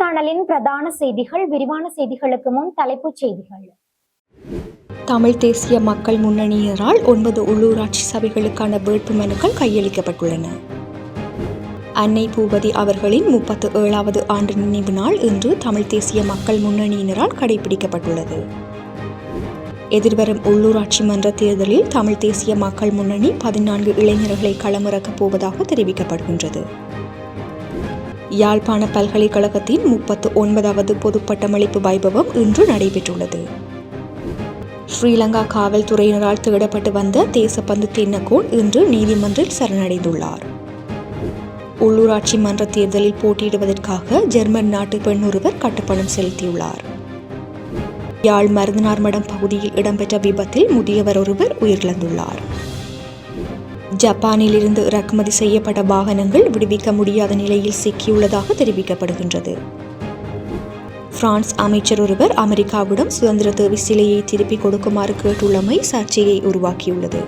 நேர்காணலின் பிரதான செய்திகள் விரிவான செய்திகளுக்கு முன் தலைப்புச் செய்திகள். தமிழ் தேசிய மக்கள் முன்னணியினரால் ஒன்பது உள்ளூராட்சி சபைகளுக்கான வேட்பு மனுக்கள் கையளிக்கப்பட்டுள்ளன. அன்னை பூபதி அவர்களின் முப்பத்து ஏழாவது ஆண்டு நினைவு நாள் இன்று தமிழ் தேசிய மக்கள் முன்னணியினரால் கடைபிடிக்கப்பட்டுள்ளது. எதிர்வரும் உள்ளூராட்சி மன்ற தேர்தலில் தமிழ் தேசிய மக்கள் முன்னணி பதினான்கு இளைஞர்களை களமிறக்கப் போவதாக தெரிவிக்கப்படுகின்றது. யாழ்ப்பாண பல்கலைக்கழகத்தின் முப்பத்து ஒன்பதாவது பொதுப்பட்டமளிப்பு வைபவம் இன்று நடைபெற்றுள்ளது. ஸ்ரீலங்கா காவல்துறையினரால் தேடப்பட்டு வந்த தேசப்பந்து தென்னகோன் இன்று நீதிமன்றில் சரணடைந்துள்ளார். உள்ளூராட்சி மன்ற தேர்தலில் போட்டியிடுவதற்காக ஜெர்மன் நாட்டு பெண் ஒருவர் கட்டுப்பணம் செலுத்தியுள்ளார். யாழ் மருந்தனார்மடம் பகுதியில் இடம்பெற்ற விபத்தில் முதியவர் ஒருவர் உயிரிழந்துள்ளார். ஜப்பானிலிருந்து இறக்குமதி செய்யப்பட்ட வாகனங்கள் விடுவிக்க முடியாத நிலையில் சிக்கியுள்ளதாக தெரிவிக்கப்படுகின்றது. பிரான்ஸ் அமைச்சர் ஒருவர் அமெரிக்காவிடம் சுதந்திர தேவி சிலையை திருப்பிக் கொடுக்குமாறு கேட்டுள்ளமை சர்ச்சையை உருவாக்கியுள்ளது.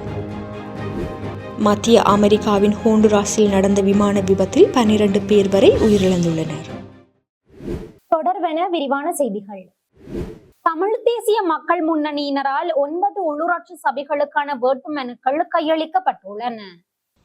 மத்திய அமெரிக்காவின் ஹோண்டுராஸில் நடந்த விமான விபத்தில் பன்னிரண்டு பேர் வரை உயிரிழந்துள்ளனர். தொடர்வென விரிவான செய்திகள். தமிழ் தேசிய மக்கள் முன்னணியினரால் ஒன்பது உள்ளூராட்சி சபைகளுக்கான வேட்புமனுக்கள் கையளிக்கப்பட்டுள்ளன.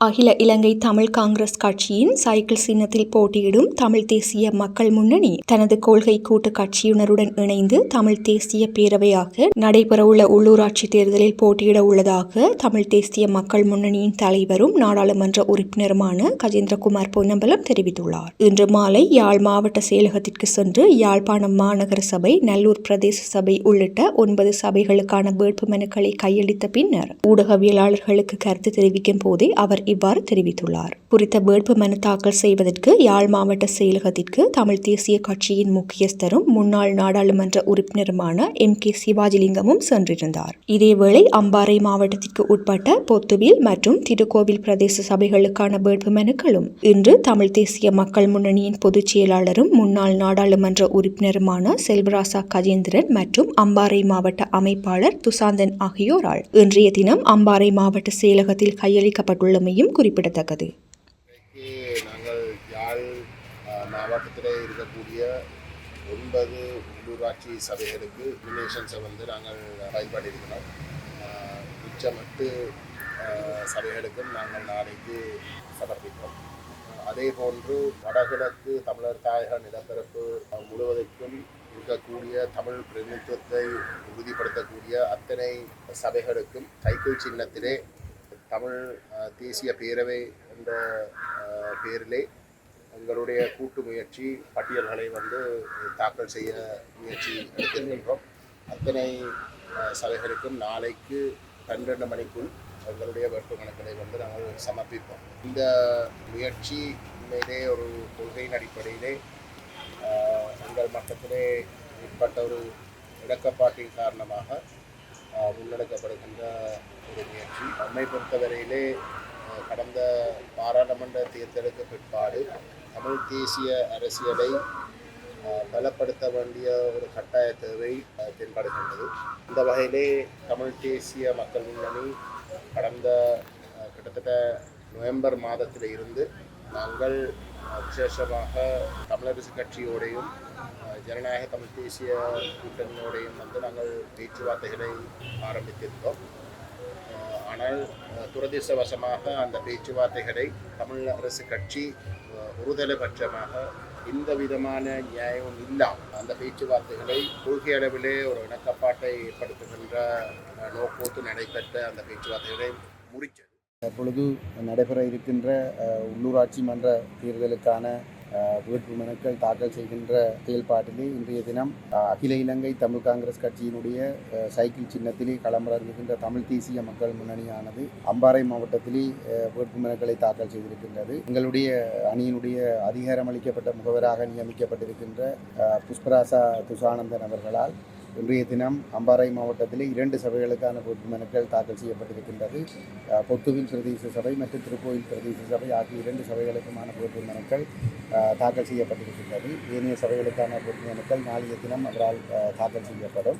அகில இலங்கை தமிழ் காங்கிரஸ் கட்சியின் சைக்கிள் சின்னத்தில் போட்டியிடும் தமிழ் தேசிய மக்கள் முன்னணி தனது கொள்கை கூட்டு கட்சியினருடன் இணைந்து தமிழ் தேசிய பேரவையாக நடைபெறவுள்ள உள்ளூராட்சி தேர்தலில் போட்டியிட உள்ளதாக தமிழ் தேசிய மக்கள் முன்னணியின் தலைவரும் நாடாளுமன்ற உறுப்பினருமான கஜேந்திரகுமார் பொன்னம்பலம் தெரிவித்துள்ளார். இன்று மாலை யாழ் மாவட்ட செயலகத்திற்கு சென்று யாழ்ப்பாணம் மாநகர சபை நல்லூர் பிரதேச சபை உள்ளிட்ட ஒன்பது சபைகளுக்கான வேட்புமனுக்களை கையளித்த பின்னர் ஊடகவியலாளர்களுக்கு கருத்து தெரிவிக்கும் போதே அவர் இவ்வாறு தெரிவித்துள்ளார். குறித்த வேட்பு மனு தாக்கல் செய்வதற்கு யாழ் மாவட்ட செயலகத்திற்கு தமிழ் தேசிய கட்சியின் முக்கியஸ்தரும் முன்னாள் நாடாளுமன்ற உறுப்பினருமான எம். கே. சிவாஜிலிங்கமும் சென்றிருந்தார். இதேவேளை அம்பாறை மாவட்டத்திற்கு உட்பட்ட பொத்துவில் மற்றும் திருக்கோவில் பிரதேச சபைகளுக்கான வேட்பு மனுக்களும் இன்று தமிழ் தேசிய மக்கள் முன்னணியின் பொதுச் செயலாளரும் முன்னாள் நாடாளுமன்ற உறுப்பினருமான செல்வராசா கஜேந்திரன் மற்றும் அம்பாறை மாவட்ட அமைப்பாளர் துசாந்தன் ஆகியோரால் இன்றைய தினம் அம்பாறை மாவட்ட செயலகத்தில் கையளிக்கப்பட்டுள்ளமை என்பதையும் குறிப்பிடத்தக்கது. நாங்கள் யாழ் மாவட்டத்தில் இருக்கக்கூடிய ஒன்பது உள்ளூராட்சி சபைகளுக்கு நோமினேஷன்ஸை வந்து நாங்கள் பயன்பாடு இருக்கிறோம் உச்சமட்டு சபைகளுக்கும் நாங்கள் நாளைக்கு சமர்ப்பிப்போம். அதே போன்று வடகிழக்கு தமிழர் தாயக நிலப்பரப்பு முழுவதற்கும் இருக்கக்கூடிய தமிழ் பிரதிநிதித்துவத்தை உறுதிப்படுத்தக்கூடிய அத்தனை சபைகளுக்கும் கைக்குள் சின்னத்திலே தமிழ் தேசிய பேரவை என்ற பேரிலே எங்களுடைய கூட்டு முயற்சி பட்டியல்களை வந்து தாக்கல் செய்ய முயற்சி எடுத்திருக்கின்றோம். அத்தனை சபைகளுக்கும் நாளைக்கு பன்னிரெண்டு மணிக்குள் எங்களுடைய வேட்புமனுக்களை வந்து நாங்கள் சமர்ப்பிப்போம். இந்த முயற்சி உண்மையிலே ஒரு கொள்கையின் அடிப்படையிலே எங்கள் மட்டத்திலே ஏற்பட்ட ஒரு இடக்கப்பாட்டின் காரணமாக முன்னெடுக்கப்படுகின்ற ஒரு முயற்சி நம்மை பொறுத்தவரையிலே கடந்த பாராளுமன்ற தேர்தலுக்கு பிற்பாடு தமிழ் தேசிய அரசியலை பலப்படுத்த வேண்டிய ஒரு கட்டாய தேவை தென்படுகின்றது. இந்த வகையிலே தமிழ் தேசிய மக்கள் முன்னணி கடந்த கிட்டத்தட்ட நவம்பர் மாதத்தில் இருந்து நாங்கள் விசேஷமாக தமிழரசு கட்சியோடையும் ஜனநாயக தமிழ் தேசிய கூட்டணியோடையும் வந்து நாங்கள் பேச்சுவார்த்தைகளை ஆரம்பித்திருந்தோம். ஆனால் துரதிர்ஷ்டவசமாக அந்த பேச்சுவார்த்தைகளை தமிழ் அரசு கட்சி ஒருதலைபட்சமாக எந்த விதமான நியாயமும் இல்லாமல் அந்த பேச்சுவார்த்தைகளை கொள்கை அளவிலே ஒரு இணக்கப்பாட்டை ஏற்படுத்துகின்ற நோக்கோத்து நடைபெற்ற அந்த பேச்சுவார்த்தைகளை முறிச்சது. தற்பொழுது நடைபெற இருக்கின்ற உள்ளூராட்சி மன்ற தேர்தலுக்கான வேட்பு மனுக்கள் தாக்கல் செய்கின்ற செயல்பாட்டிலே இன்றைய தினம் அகில இலங்கை தமிழ் காங்கிரஸ் கட்சியினுடைய சைக்கிள் சின்னத்திலே களமிறங்குகின்ற தமிழ் தேசிய மக்கள் முன்னணியானது அம்பாறை மாவட்டத்திலே அஹ், வேட்பு மனுக்களை தாக்கல் செய்திருக்கின்றது. எங்களுடைய அணியினுடைய அதிகாரம் அளிக்கப்பட்ட முகவராக நியமிக்கப்பட்டிருக்கின்ற புஷ்பராசா துஷானந்தன் அவர்களால் இன்றைய தினம் அம்பாறை மாவட்டத்தில் இரண்டு சபைகளுக்கான வேட்பு மனுக்கள் தாக்கல் செய்யப்பட்டிருக்கின்றது. பொத்துவில் பிரதேச சபை மற்றும் திருக்கோயில் பிரதேச சபை ஆகிய இரண்டு சபைகளுக்குமான வேட்பு மனுக்கள் தாக்கல் செய்யப்பட்டிருக்கின்றது. ஏனைய சபைகளுக்கான வேட்பு மனுக்கள் நாளைய தினம் அவரால் தாக்கல் செய்யப்படும்.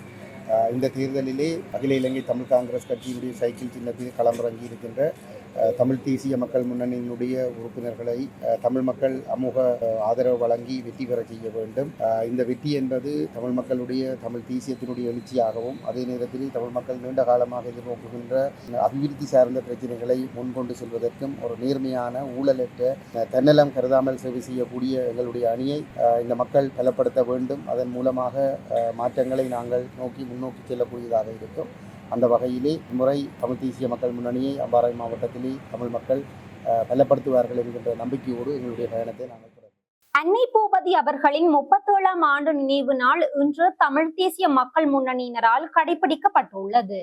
இந்த தேர்தலிலே அகில இலங்கை தமிழ் காங்கிரஸ் கட்சியினுடைய சைக்கிள் சின்னத்தில் களமிறங்கி இருக்கின்ற தமிழ் தேசிய மக்கள் முன்னணியினுடைய உறுப்பினர்களை தமிழ் மக்கள் அமோக ஆதரவு வழங்கி வெற்றி பெற செய்ய வேண்டும். இந்த வெற்றி என்பது தமிழ் மக்களுடைய தமிழ் தேசியத்தினுடைய எழுச்சியாகவும் அதே நேரத்தில் தமிழ் மக்கள் நீண்ட காலமாக எதிர்நோக்குகின்ற அபிவிருத்தி சார்ந்த பிரச்சனைகளை முன்கொண்டு செல்வதற்கும் ஒரு நேர்மையான ஊழலற்ற தன்னலம் கருதாமல் சேவை செய்யக்கூடிய எங்களுடைய அணியை இந்த மக்கள் பலப்படுத்த வேண்டும். அதன் மூலமாக மாற்றங்களை நாங்கள் நோக்கி முன்னோக்கி செல்லக்கூடியதாக இருக்கும். அந்த வகையிலே இம்முறை தமிழ் தேசிய மக்கள் முன்னணியை அம்பாறை மாவட்டத்திலே தமிழ் மக்கள் அஹ், பலப்படுத்துவார்கள் என்கின்ற நம்பிக்கையோடு எங்களுடைய பயணத்தை நாங்கள் அன்னை பூபதி அவர்களின் முப்பத்தேழாம் ஆண்டு நினைவு நாள் இன்று தமிழ் தேசிய மக்கள் முன்னணியினரால் கடைபிடிக்கப்பட்டுள்ளது.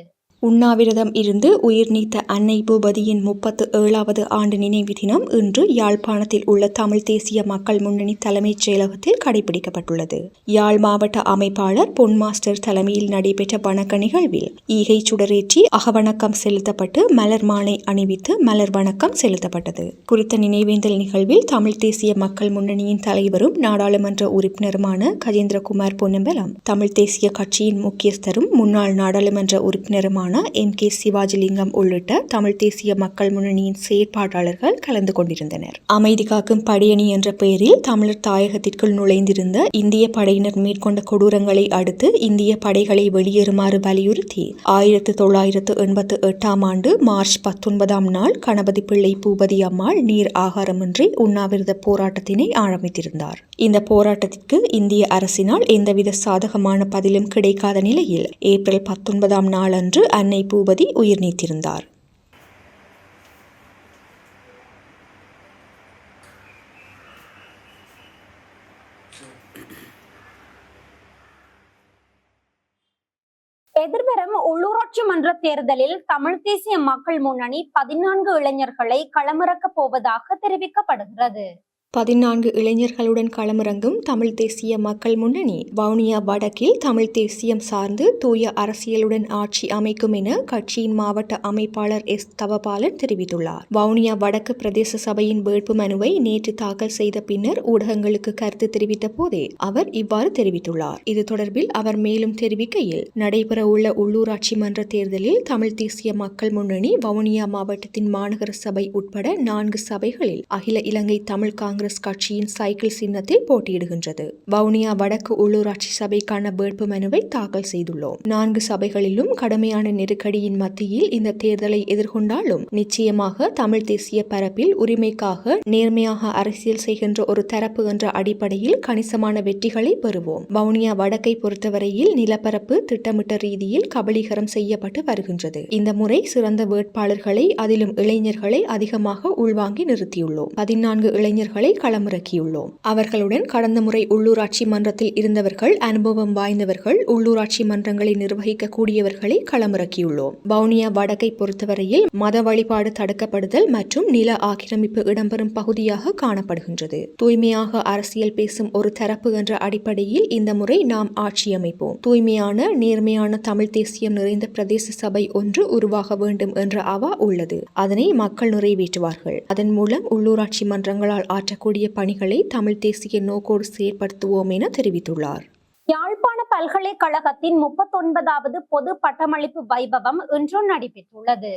உண்ணாவிரதம் இருந்து உயிர் நீத்த அன்னை பூபதியின் முப்பத்து ஏழாவது ஆண்டு நினைவு தினம் இன்று யாழ்ப்பாணத்தில் உள்ள தமிழ் தேசிய மக்கள் முன்னணி தலைமைச் செயலகத்தில் கடைபிடிக்கப்பட்டுள்ளது. யாழ் மாவட்ட அமைப்பாளர் பொன் மாஸ்டர் தலைமையில் நடைபெற்ற வணக்க நிகழ்வில் ஈகை சுடரேற்றி அகவணக்கம் செலுத்தப்பட்டு மலர் மாலை அணிவித்து மலர் வணக்கம் செலுத்தப்பட்டது. குறித்த நினைவேந்தல் நிகழ்வில் தமிழ் தேசிய மக்கள் முன்னணியின் தலைவரும் நாடாளுமன்ற உறுப்பினருமான கஜேந்திரகுமார் பொன்னம்பலம் தமிழ் தேசிய கட்சியின் முக்கியஸ்தரும் முன்னாள் நாடாளுமன்ற உறுப்பினருமான எம் கே சிவாஜிலிங்கம் உள்ளிட்ட தமிழ் தேசிய மக்கள் முன்னணியின் செயற்பாட்டாளர்கள் கலந்து கொண்டிருந்தனர். அமைதி காக்கும் படையணி என்ற பெயரில் தமிழர் தாயகத்திற்குள் நுழைந்திருந்த இந்திய படையினர் மேற்கொண்ட கொடூரங்களை அடுத்து இந்திய படைகளை வெளியேறுமாறு வலியுறுத்தி ஆயிரத்து தொள்ளாயிரத்து எண்பத்து எட்டாம் ஆண்டு மார்ச் பத்தொன்பதாம் நாள் கணபதி பிள்ளை பூபதி அம்மாள் நீர் ஆகாரமின்றி உண்ணாவிரத போராட்டத்தினை ஆரம்பித்திருந்தார். இந்த போராட்டத்திற்கு இந்திய அரசினால் எந்தவித சாதகமான பதிலும் கிடைக்காத நிலையில் ஏப்ரல் பத்தொன்பதாம் நாளன்று அன்னை பூபதி உயிர் நீத்திருந்தார். எதிர்வரும் உள்ளூராட்சி மன்ற தேர்தலில் தமிழ் தேசிய மக்கள் முன்னணி பதினான்கு இளைஞர்களை களமிறக்கப் போவதாக தெரிவிக்கப்படுகிறது. பதினான்கு இளைஞர்களுடன் களமிறங்கும் தமிழ் தேசிய மக்கள் முன்னணி வவுனியா வடக்கில் தமிழ் தேசியம் சார்ந்து தூய அரசியலுடன் ஆட்சி அமைக்கும் என கட்சியின் மாவட்ட அமைப்பாளர் எஸ். தவபாலன் தெரிவித்துள்ளார். வவுனியா வடக்கு பிரதேச சபையின் வேட்பு மனுவை நேற்று தாக்கல் செய்த பின்னர் ஊடகங்களுக்கு கருத்து தெரிவித்த போதே அவர் இவ்வாறு தெரிவித்துள்ளார். இது தொடர்பில் அவர் மேலும் தெரிவிக்கையில் நடைபெறவுள்ள உள்ளூராட்சி மன்ற தேர்தலில் தமிழ் தேசிய மக்கள் முன்னணி வவுனியா மாவட்டத்தின் மாநகர சபை உட்பட நான்கு சபைகளில் அகில இலங்கை தமிழ் காங்கிரஸ் கட்சியின் சைக்கிள் சின்னத்தில் போட்டியிடுகின்றது. வவுனியா வடக்கு உள்ளூராட்சி சபைக்கான வேட்பு மனுவை தாக்கல் செய்துள்ளோம். நான்கு சபைகளிலும் கடுமையான நெருக்கடியின் மத்தியில் இந்த தேர்தலை எதிர்கொண்டாலும் நிச்சயமாக தமிழ் தேசிய பரப்பில் உரிமைக்காக நேர்மையாக அரசியல் செய்கின்ற ஒரு தரப்பு என்ற அடிப்படையில் கணிசமான வெற்றிகளை பெறுவோம். வவுனியா வடக்கை பொறுத்தவரையில் நிலப்பரப்பு திட்டமிட்ட ரீதியில் கபலீகரம் செய்யப்பட்டு வருகின்றது. இந்த முறை சிறந்த வேட்பாளர்களை அதிலும் இளைஞர்களை அதிகமாக உள்வாங்கி நிறுத்தியுள்ளோம். பதினான்கு இளைஞர்களை களமிறக்கியுள்ளோம். அவர்களுடன் கடந்த முறை உள்ளூராட்சி மன்றத்தில் இருந்தவர்கள் அனுபவம் வாய்ந்தவர்கள் உள்ளூராட்சி மன்றங்களை நிர்வகிக்க கூடியவர்களை களமிறக்கியுள்ளோம். வவுனியா வடக்கை பொறுத்தவரையில் மத வழிபாடு தடுக்கப்படுதல் மற்றும் நில ஆக்கிரமிப்பு இடம்பெறும் பகுதியாக காணப்படுகின்றது. தூய்மையாக அரசியல் பேசும் ஒரு தரப்பு என்ற அடிப்படையில் இந்த முறை நாம் ஆட்சி அமைப்போம் தூய்மையான நேர்மையான தமிழ் தேசியம் நிறைந்த பிரதேச சபை ஒன்று உருவாக வேண்டும் என்ற அவா உள்ளது. அதனை மக்கள் நிறைவேற்றுவார்கள். அதன் மூலம் உள்ளூராட்சி மன்றங்களால் ஆற்றக்கூடிய பணிகளை தமிழ் தேசிய நோக்கோடு செயற்படுத்துவோம் என தெரிவித்துள்ளார். யாழ்ப்பாண பல்கலைக்கழகத்தின் முப்பத்தொன்பதாவது பொது பட்டமளிப்பு வைபவம் இன்று நடைபெற்றுள்ளது.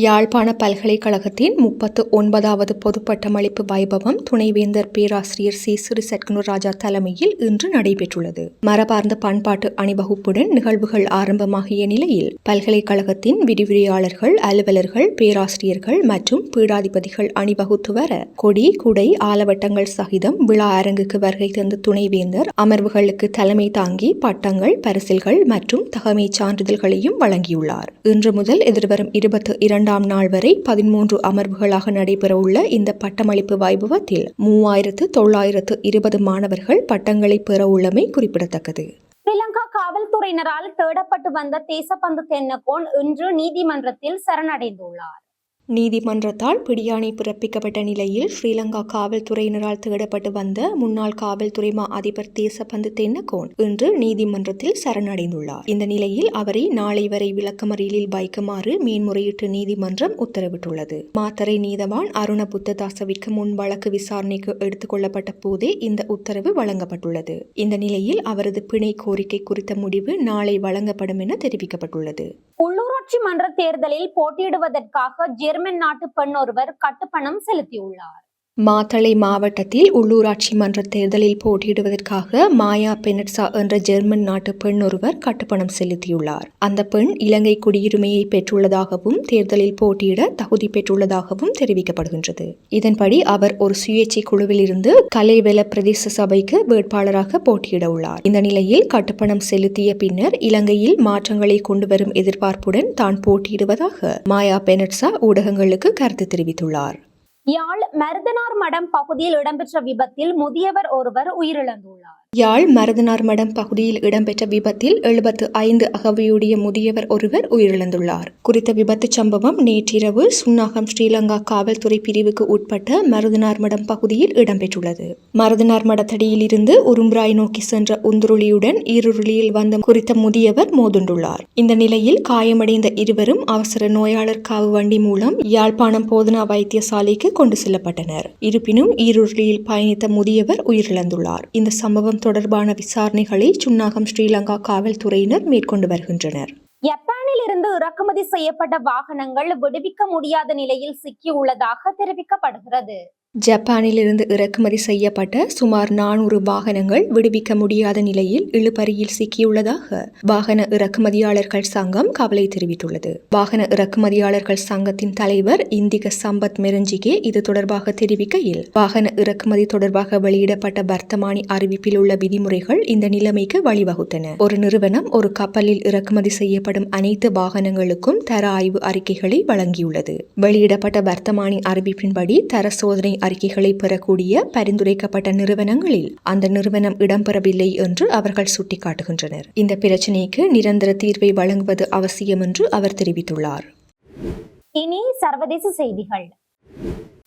யாழ்ப்பாண பல்கலைக்கழகத்தின் முப்பத்து ஒன்பதாவது பொதுப்பட்டமளிப்பு வைபவம் துணைவேந்தர் பேராசிரியர் சி. சிறி ராஜா தலைமையில் இன்று நடைபெற்றுள்ளது. மரபார்ந்த பண்பாட்டு அணிவகுப்புடன் நிகழ்வுகள் ஆரம்பமாகிய நிலையில் பல்கலைக்கழகத்தின் விரிவுரையாளர்கள் அலுவலர்கள் பேராசிரியர்கள் மற்றும் பீடாதிபதிகள் அணிவகுத்து வர கொடி குடை ஆலவட்டங்கள் சகிதம் விழா அரங்குக்கு வருகை தந்த துணைவேந்தர் அமர்வுகளுக்கு தலைமை தாங்கி பட்டங்கள் பரிசில்கள் மற்றும் தகமை சான்றிதழ்களையும் வழங்கியுள்ளார். இன்று முதல் எதிர்வரும் இருபத்தி இரண்டாம் நாள் வரை பதிமூன்று அமர்வுகளாக நடைபெறவுள்ள இந்த பட்டமளிப்பு வைபவத்தில் மூவாயிரத்து தொள்ளாயிரத்து இருபது மாணவர்கள் பட்டங்களை பெற உள்ளமை குறிப்பிடத்தக்கது. ஸ்ரீலங்கா காவல்துறையினரால் தேடப்பட்டு வந்த தேசப்பந்து தென்னகோன் இன்று நீதிமன்றத்தில் சரணடைந்துள்ளார். நீதிமன்றத்தால் பிடியாணை பிறப்பிக்கப்பட்ட நிலையில் ஸ்ரீலங்கா காவல்துறையினரால் தேடப்பட்டு வந்த முன்னாள் காவல்துறை மா அதிபர் தேசபந்து தென்னகோன் இன்று நீதிமன்றத்தில் சரணடைந்துள்ளார். இந்த நிலையில் அவரை நாளை வரை விளக்கமறியலில் வைக்குமாறு மேன்முறையீட்டு நீதிமன்றம் உத்தரவிட்டுள்ளது. மாத்தரை நீதவான் அருண புத்ததாசவிற்கு முன் வழக்கு விசாரணைக்கு எடுத்துக் கொள்ளப்பட்ட போதே இந்த உத்தரவு வழங்கப்பட்டுள்ளது. இந்த நிலையில் அவரது பிணை கோரிக்கை குறித்த முடிவு நாளை வழங்கப்படும் என தெரிவிக்கப்பட்டுள்ளது. உள்ளூராட்சி மன்ற தேர்தலில் போட்டியிடுவதற்காக ஜெர்மன் நாட்டு பெண் ஒருவர் கட்டுப்பணம் செலுத்தியுள்ளார். மாத்தளை மாவட்டத்தில் உள்ளூராட்சி மன்ற தேர்தலில் போட்டியிடுவதற்காக மாயா பெனட்சா என்ற ஜெர்மன் நாட்டு பெண் ஒருவர் கட்டுப்பணம் செலுத்தியுள்ளார். அந்த பெண் இலங்கை குடியுரிமையை பெற்றுள்ளதாகவும் தேர்தலில் போட்டியிட தகுதி பெற்றுள்ளதாகவும் தெரிவிக்கப்படுகின்றது. இதன்படி அவர் ஒரு சுயேட்சை குழுவில் இருந்து கலைவெல பிரதேச சபைக்கு வேட்பாளராக போட்டியிட உள்ளார். இந்த நிலையில் கட்டுப்பணம் செலுத்திய பின்னர் இலங்கையில் மாற்றங்களை கொண்டுவரும் எதிர்பார்ப்புடன் தான் போட்டியிடுவதாக மாயா பெனட்சா ஊடகங்களுக்கு கருத்து தெரிவித்துள்ளார். யாழ் மருதனார் மடம் பகுதியில் இடம்பெற்ற விபத்தில் முதியவர் ஒருவர் உயிரிழந்துள்ளார். யாழ் மருதனார்மடம் பகுதியில் இடம்பெற்ற விபத்தில் எழுபத்து ஐந்து அகவையுடைய முதியவர் ஒருவர் உயிரிழந்துள்ளார். குறித்த விபத்து சம்பவம் நேற்றிரவு சுன்னாகம் ஸ்ரீலங்கா காவல்துறை பிரிவுக்கு உட்பட்ட மருதனார்மடம் பகுதியில் இடம்பெற்றுள்ளது. மருதனார் மடத்தடியில் இருந்து உரும்பராய் நோக்கி சென்ற உந்துருளியுடன் ஈருருளியில் வந்த குறித்த முதியவர் மோதுண்டுள்ளார். இந்த நிலையில் காயமடைந்த இருவரும் அவசர நோயாளர் காவு வண்டி மூலம் யாழ்ப்பாணம் போதனா வைத்தியசாலைக்கு கொண்டு செல்லப்பட்டனர். இருப்பினும் ஈருருளியில் பயணித்த முதியவர் உயிரிழந்துள்ளார். இந்த சம்பவம் தொடர்பான விசாரணைகளை சுன்னாகம் ஸ்ரீலங்கா காவல்துறையினர் மேற்கொண்டு வருகின்றனர். ஜப்பானில் இருந்து இறக்குமதி செய்யப்பட்ட வாகனங்கள் விடுவிக்க முடியாத நிலையில் சிக்கியுள்ளதாக தெரிவிக்கப்படுகிறது. ஜப்பானிலிருந்து இறக்குமதி செய்யப்பட்ட சுமார் நானூறு வாகனங்கள் விடுவிக்க முடியாத நிலையில் இழுபறியில் சிக்கியுள்ளதாக வாகன இறக்குமதியாளர்கள் சங்கம் கவலை தெரிவித்துள்ளது. வாகன இறக்குமதியாளர்கள் சங்கத்தின் தலைவர் இந்திக சம்பத் மெரஞ்சிகே இது தொடர்பாக தெரிவிக்கையில் வாகன இறக்குமதி தொடர்பாக வெளியிடப்பட்ட வர்த்தமானி அறிவிப்பில் உள்ள விதிமுறைகள் இந்த நிலைமைக்கு வழிவகுத்தன. ஒரு நிறுவனம் ஒரு கப்பலில் இறக்குமதி செய்யப்படும் அனைத்து வாகனங்களுக்கும் தர ஆய்வு அறிக்கைகளை வழங்கியுள்ளது. வெளியிடப்பட்ட வர்த்தமானி அறிவிப்பின்படி தர சோதனை அறிக்கைகளை பெறக்கூடிய பரிந்துரைக்கப்பட்ட நிறுவனங்களில் அந்த நிறுவனம் இடம்பெறவில்லை என்று அவர்கள் சுட்டிக்காட்டுகின்றனர். இந்த பிரச்சினைக்கு நிரந்தர தீர்வை வழங்குவது அவசியம் என்று அவர் தெரிவித்துள்ளார். இனி சர்வதேச செய்திகள்.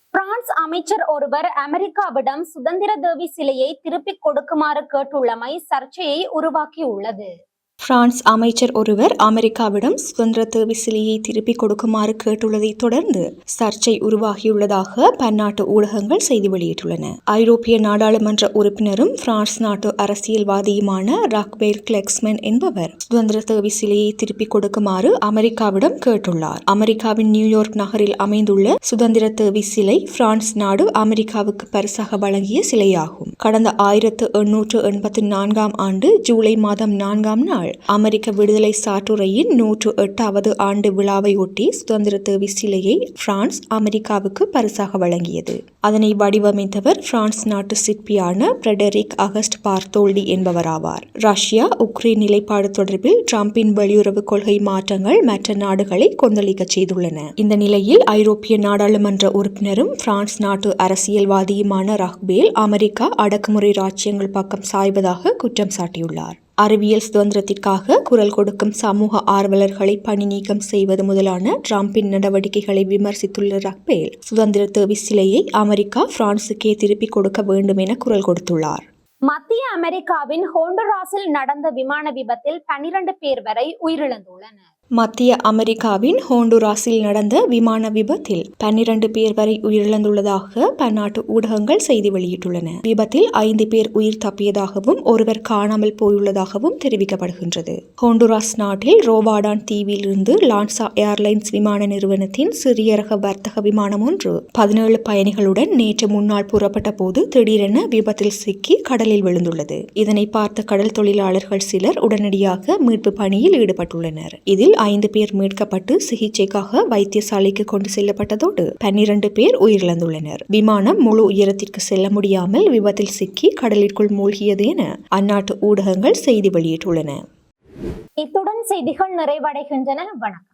பிரான்ஸ் அமைச்சர் ஒருவர் அமெரிக்காவிடம் சுதந்திர தேவி சிலையை திருப்பிக் கொடுக்குமாறு கேட்டுள்ளமை சர்ச்சையை உருவாக்கியுள்ளது. பிரான்ஸ் அமைச்சர் ஒருவர் அமெரிக்காவிடம் சுதந்திர தேவி சிலையை திருப்பிக் கொடுக்குமாறு கேட்டுள்ளதைத் தொடர்ந்து சர்ச்சை உருவாகியுள்ளதாக பன்னாட்டு ஊடகங்கள் செய்தி வெளியிட்டுள்ளன. ஐரோப்பிய நாடாளுமன்ற உறுப்பினரும் பிரான்ஸ் நாட்டு அரசியல்வாதியுமான ராக்பேர் கிளெக்ஸ்மேன் என்பவர் சுதந்திர தேவி சிலையை திருப்பிக் கொடுக்குமாறு அமெரிக்காவிடம் கேட்டுள்ளார். அமெரிக்காவின் நியூயார்க் நகரில் அமைந்துள்ள சுதந்திர தேவி சிலை பிரான்ஸ் நாடு அமெரிக்காவுக்கு பரிசாக வழங்கிய சிலையாகும். கடந்த ஆயிரத்து எண்ணூற்று எண்பத்தி நான்காம் ஆண்டு ஜூலை மாதம் நான்காம் நாள் அமெரிக்க விடுதலை சாட்டுரையின் நூற்று எட்டாவது ஆண்டு விழாவையொட்டி சுதந்திர தேவி சிலையை பிரான்ஸ் அமெரிக்காவுக்கு பரிசாக வழங்கியது. அதனை வடிவமைத்தவர் பிரான்ஸ் நாட்டு சிற்பியான பிரெடரிக் அகஸ்ட் பார்த்தோல்டி என்பவராவார். ரஷ்யா உக்ரைன் நிலைப்பாடு தொடர்பில் டிரம்பின் வெளியுறவு கொள்கை மாற்றங்கள் மற்ற நாடுகளை கொந்தளிக்கச் செய்துள்ளன. இந்த நிலையில் ஐரோப்பிய நாடாளுமன்ற உறுப்பினரும் பிரான்ஸ் நாட்டு அரசியல்வாதியுமான ரஹ்பேல் அமெரிக்கா அடக்குமுறை ராஜ்யங்கள் பக்கம் சாய்வதாக குற்றம் சாட்டியுள்ளார். அறிவியல் சுதந்திரத்திற்காக குரல் கொடுக்கும் சமூக ஆர்வலர்களை பணி நீக்கம் செய்வது முதலான டிரம்பின் நடவடிக்கைகளை விமர்சித்துள்ள ரக்பேல் சுதந்திர தேவி சிலையை அமெரிக்கா பிரான்சுக்கே திருப்பிக் கொடுக்க வேண்டும் என குரல் கொடுத்துள்ளார். மத்திய அமெரிக்காவின் ஹோண்டராஸில் நடந்த விமான விபத்தில் பனிரண்டு பேர் வரை உயிரிழந்துள்ளனர். மத்திய அமெரிக்காவின் ஹோண்டுராஸில் நடந்த விமான விபத்தில் பன்னிரண்டு பேர் வரை உயிரிழந்துள்ளதாக பன்னாட்டு ஊடகங்கள் செய்தி வெளியிட்டுள்ளன. விபத்தில் ஐந்து பேர் உயிர் தப்பியதாகவும் ஒருவர் காணாமல் போயுள்ளதாகவும் தெரிவிக்கப்படுகின்றது. ஹோண்டுராஸ் நாட்டில் ரோவாடான் தீவில் இருந்து லான்சா ஏர்லைன்ஸ் விமான நிறுவனத்தின் சிறிய ரக வர்த்தக விமானம் ஒன்று பதினேழு பயணிகளுடன் நேற்று முன்னாள் புறப்பட்ட போது திடீரென விபத்தில் சிக்கி கடலில் விழுந்துள்ளது. இதனை பார்த்த கடல் தொழிலாளர்கள் சிலர் உடனடியாக மீட்பு பணியில் ஈடுபட்டுள்ளனர். இதில் ஐந்து பேர் மீட்கப்பட்டு சிகிச்சைக்காக வைத்தியசாலைக்கு கொண்டு செல்லப்பட்டதோடு பன்னிரண்டு பேர் உயிரிழந்துள்ளனர். விமானம் முழு உயரத்திற்கு செல்ல முடியாமல் விபத்தில் சிக்கி கடலிற்குள் மூழ்கியது என அந்நாட்டு ஊடகங்கள் செய்தி வெளியிட்டுள்ளன. இத்துடன் செய்திகள் நிறைவடைகின்றன. வணக்கம்.